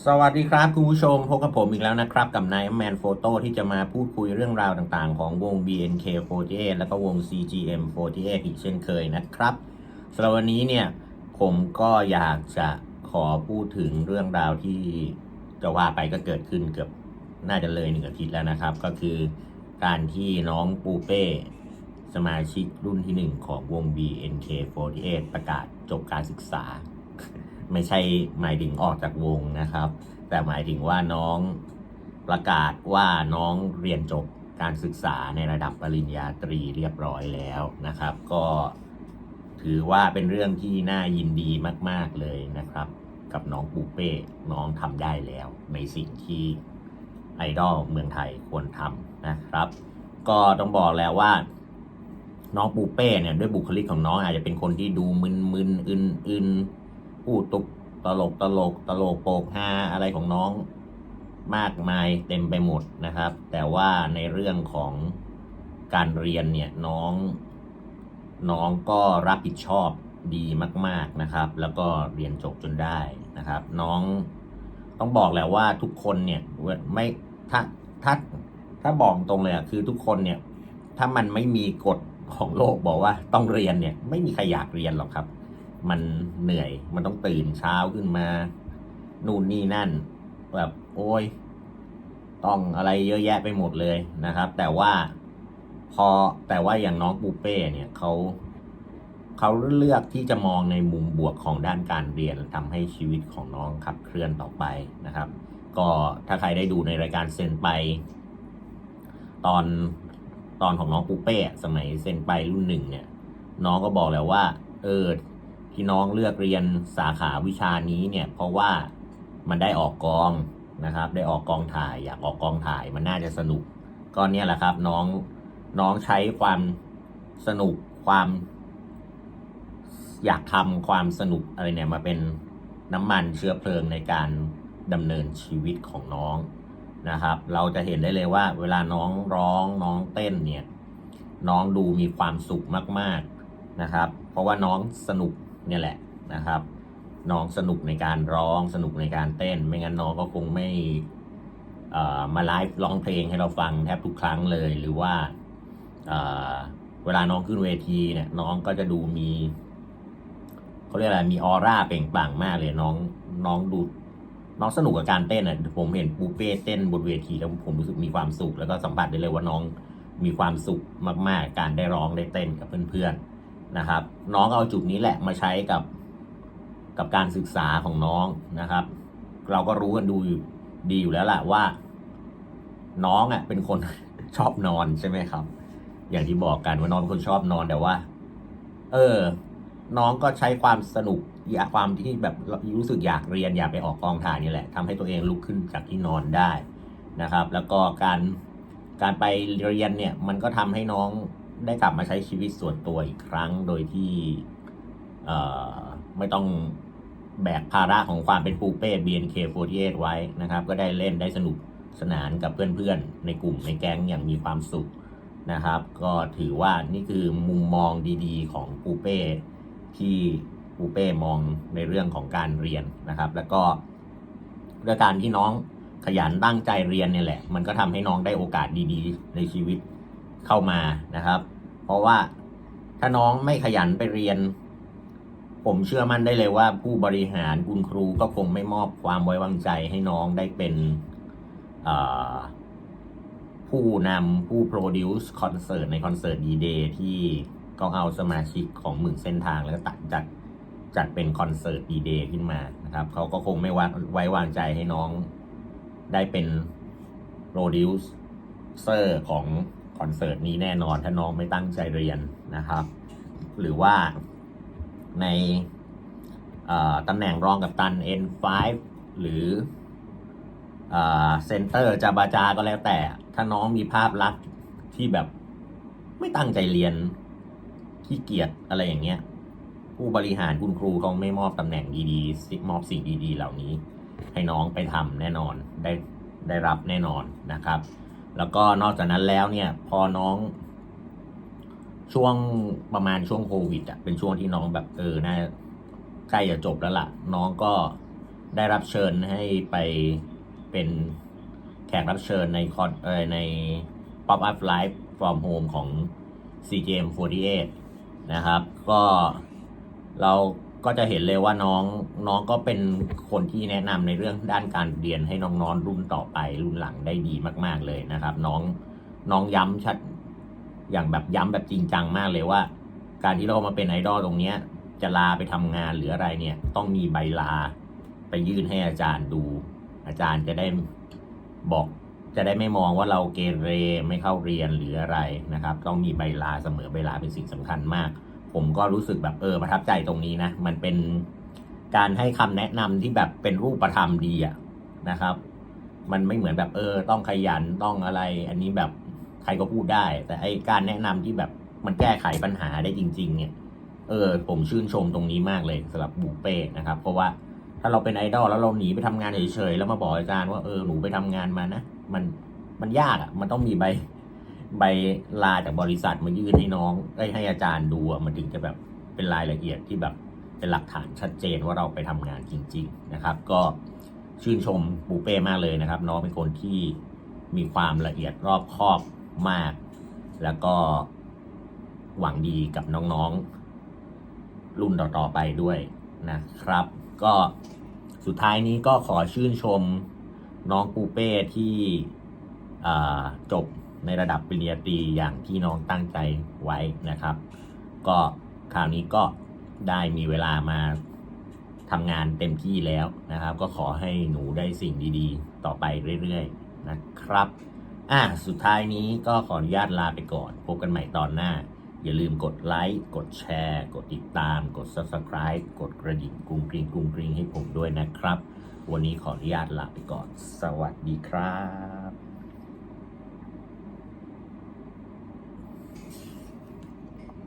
สวัสดีครับคุณผู้ชมพบกับผมอีกแล้วนะครับ กับนายแมนโฟโต้ที่จะมาพูดคุยเรื่องราวต่างๆ ของวง BNK48 แล้วก็วง CGM48 อีกเช่นเคยนะครับสำหรับวันนี้เนี่ยผมก็อยากจะขอพูดถึงเรื่องราวที่จะว่าไปก็เกิดขึ้นเกือบน่าจะเลยหนึ่งอาทิตย์แล้วนะครับ ก็คือการที่น้องปูเป้สมาชิกรุ่นที่หนึ่งของวง BNK48 ประกาศจบการศึกษา ไม่ใช่หมายถึงออกจากวงนะครับ แต่หมายถึงว่าน้องประกาศว่าน้องเรียนจบการศึกษาในระดับปริญญาตรีเรียบร้อยแล้วนะครับ ก็ถือว่าเป็นเรื่องที่น่ายินดีมาก ๆเลยนะครับ กับน้องปูเป้น้องทำได้แล้ว ในสิ่งที่ไอดอลเมืองไทยควรทำนะครับ ก็ต้องบอกแล้วว่า น้องปูเป้เนี่ยด้วยบุคลิกของน้องอาจจะเป็นคนที่ดูมึนๆอึนๆ พูดตุกตลกตลกตลกโปกฮาอะไรของน้องมากมายเต็มไปหมดนะครับ แต่ว่าในเรื่องของการเรียนเนี่ยน้อง น้องก็รับผิดชอบดีมาก ๆนะครับ แล้วก็เรียนจบจนได้นะครับ น้องต้องบอกแหละว่าทุกคนเนี่ยไม่ถ้าถ้าถ้าบอกตรงเลยอะคือทุกคนเนี่ย ถ้ามันไม่มีกฎของโลกบอกว่าต้องเรียนเนี่ย ไม่มีใครอยากเรียนหรอกครับ มันเหนื่อย มันต้องตื่นเช้าขึ้นมา นู่นนี่นั่น แบบโอ้ย ต้องอะไรเยอะแยะไปหมดเลยนะครับ แต่ว่าพอแต่ว่าอย่างน้องปูเป้เนี่ยเขาเขาเลือกที่จะมองในมุมบวกของด้านการเรียนทำให้ชีวิตของน้องขับเคลื่อนต่อไปนะครับ ก็ถ้าใครได้ดูในรายการเซนไป ตอนตอนของน้องปูเป้สมัยเซนไปรุ่นหนึ่งเนี่ย น้องก็บอกแล้วว่า เออ ที่น้องเลือกเรียนสาขาวิชานี้เนี่ย เพราะว่ามันได้ออกกองนะครับ ได้ออกกองถ่ายอยากออกกองถ่ายมันน่าจะสนุก ก็เนี่ยแหละครับน้องน้องใช้ความสนุกความ อยากทำความสนุกอะไรเนี่ยมาเป็นน้ำมันเชื้อเพลิงในการดำเนินชีวิตของน้องนะครับ เราจะเห็นได้เลยว่า เวลาน้องร้องน้องเต้นเนี่ย น้องดูมีความสุขมาก ๆนะครับ เพราะว่าน้องสนุก เนี่ยแหละนะครับ น้องสนุกในการร้องสนุกในการเต้น ไม่งั้นน้องก็คงไม่เอ่อมาไลฟ์ร้องเพลงให้เราฟังแทบทุกครั้งเลย หรือว่าเอ่อเวลาน้องขึ้นเวทีเนี่ย น้องก็จะดูมีเขาเรียกอะไรมีออร่าเปล่งปลั่งมากเลยน้องน้องดูน้องสนุกกับการเต้นอะผมเห็นปูเป้เต้นบนเวทีแล้วผมรู้สึกมีความสุข แล้วก็สัมผัสได้เลยว่าน้องมีความสุขมากๆ การได้ร้องได้เต้นกับเพื่อนๆ นะครับ น้องเอาจุดนี้แหละมาใช้กับกับการศึกษาของน้องนะครับ เราก็รู้กันดูดีอยู่แล้วแหละว่า น้องอะเป็นคนชอบนอนใช่ไหมครับ อย่างที่บอกกันว่าน้องเป็นคนชอบนอนแต่ว่า เออ น้องก็ใช้ความสนุกอยากความที่แบบรู้สึกอยากเรียนอยากไปออกกองถ่ายนี่แหละทำให้ตัวเองลุกขึ้นจากที่นอนได้นะครับ แล้วก็การการไปเรียนเนี่ย มันก็ทำให้น้อง ได้กลับมาใช้ชีวิตส่วนตัวอีกครั้งโดยที่ไม่ต้องแบกภาระของความเป็นปูเป้ BNK48 ไว้นะครับ ก็ได้เล่นได้สนุกสนานกับเพื่อนๆ ในกลุ่มในแก๊งอย่างมีความสุขนะครับ ก็ถือว่านี่คือมุมมองดีๆ ของปูเป้ ที่ปูเป้มองในเรื่องของการเรียนนะครับ แล้วก็ด้วยการที่น้องขยันตั้งใจเรียนเนี่ยแหละ มันก็ทำให้น้องได้โอกาสดีๆ ในชีวิต เข้ามานะครับ เพราะว่าถ้าน้องไม่ขยันไปเรียน ผมเชื่อมั่นได้เลยว่า ผู้บริหารคุณครูก็คงไม่มอบความไว้วางใจให้น้องได้เป็นผู้นำผู้โปรดิวซ์คอนเสิร์ตในคอนเสิร์ตดีเดย์ที่ก็เอาสมาชิกของหมื่นเส้นทางแล้วตัดจัดจัดเป็นคอนเสิร์ตดีเดย์ขึ้นมานะครับเขาก็คงไม่ไว้ไว้วางใจให้น้องได้เป็นโปรดิวเซอร์ของ อนเสิร์ตนี้แน่นอนถ้าน้องไม่ตั้งใจเรียนนะครับ หรือว่าในตำแหน่งรองกับตัน N5 หรือเซนเตอร์จาบาจาก็แล้วแต่ ถ้าน้องมีภาพลักษณ์ที่แบบไม่ตั้งใจเรียนขี้เกียจอะไรอย่างเงี้ย ผู้บริหารคุณครูเขาไม่มอบตำแหน่งดีๆ มอบสิ่งดีๆ เหล่านี้ ให้น้องไปทำแน่นอนได้ได้รับแน่นอนนะครับ แล้วก็นอกจากนั้นแล้วเนี่ย พอน้องช่วงประมาณช่วงโควิดอะเป็นช่วงที่น้องแบบเออน่าใกล้จะจบแล้วล่ะ น้องก็ได้รับเชิญให้ไปเป็นแขกรับเชิญในคอนเออใน Pop Up Live from Home ของ CGM 48 นะครับ ก็เรา ก็จะเห็นเลยว่าน้องน้องก็เป็นคนที่แนะนำในเรื่องด้านการเรียนให้น้องๆรุ่นต่อไปรุ่นหลังได้ดีมาก ๆเลยนะครับ น้องน้องย้ำชัดอย่างแบบย้ำแบบจริงจังมากเลยว่า การที่เรามาเป็นไอดอลตรงเนี้ย จะลาไปทำงานหรืออะไรเนี่ย ต้องมีใบลาไปยื่นให้อาจารย์ดู อาจารย์จะได้บอกจะได้ไม่มองว่าเราเกเรไม่เข้าเรียนหรืออะไรนะครับ ต้องมีใบลาเสมอใบลาเป็นสิ่งสำคัญมาก ผมก็รู้สึกแบบเออประทับใจตรงนี้นะ มันเป็นการให้คำแนะนำที่แบบเป็นรูปธรรมดีอะนะครับ มันไม่เหมือนแบบเออ ต้องขยันต้องอะไร อันนี้แบบใครก็พูดได้ แต่ไอการแนะนำที่แบบมันแก้ไขปัญหาได้จริง ๆ เนี่ย เออ ผมชื่นชมตรงนี้มากเลยสำหรับบุเป้นะครับ เพราะว่าถ้าเราเป็นไอดอลแล้วเราหนีไปทำงานเฉยๆแล้วมาบอกอาจารย์ว่าเออหนูไปทำงานมานะมันมันยากอะ่ะ มันต้องมีใบ ใบลาจากบริษัทมายื่นให้น้องเอ้ยให้อาจารย์ดูมันถึงจะแบบเป็นรายละเอียดที่แบบเป็นหลักฐานชัดเจนว่าเราไปทำงานจริง ๆนะครับ ก็ชื่นชมปูเป้มากเลยนะครับ น้องเป็นคนที่มีความละเอียดรอบคอบมาก แล้วก็หวังดีกับน้องๆ รุ่นต่อๆไปด้วยนะครับ ก็สุดท้ายนี้ก็ขอชื่นชมน้องปูเป้ที่จบ ในระดับปริญญาตรีอย่างที่น้องตั้งใจไว้นะครับ ก็คราวนี้ก็ได้มีเวลามาทำงานเต็มที่แล้วนะครับ ก็ขอให้หนูได้สิ่งดีๆ ต่อไปเรื่อยๆนะครับอะสุดท้ายนี้ก็ขออนุญาตลาไปก่อน พบกันใหม่ตอนหน้า อย่าลืมกดไลค์ กดแชร์ กดติดตาม กด Subscribe กดกระดิ่งกรุงกริงกรุงกริงให้ผมด้วยนะครับ วันนี้ขออนุญาตลาไปก่อน สวัสดีครับ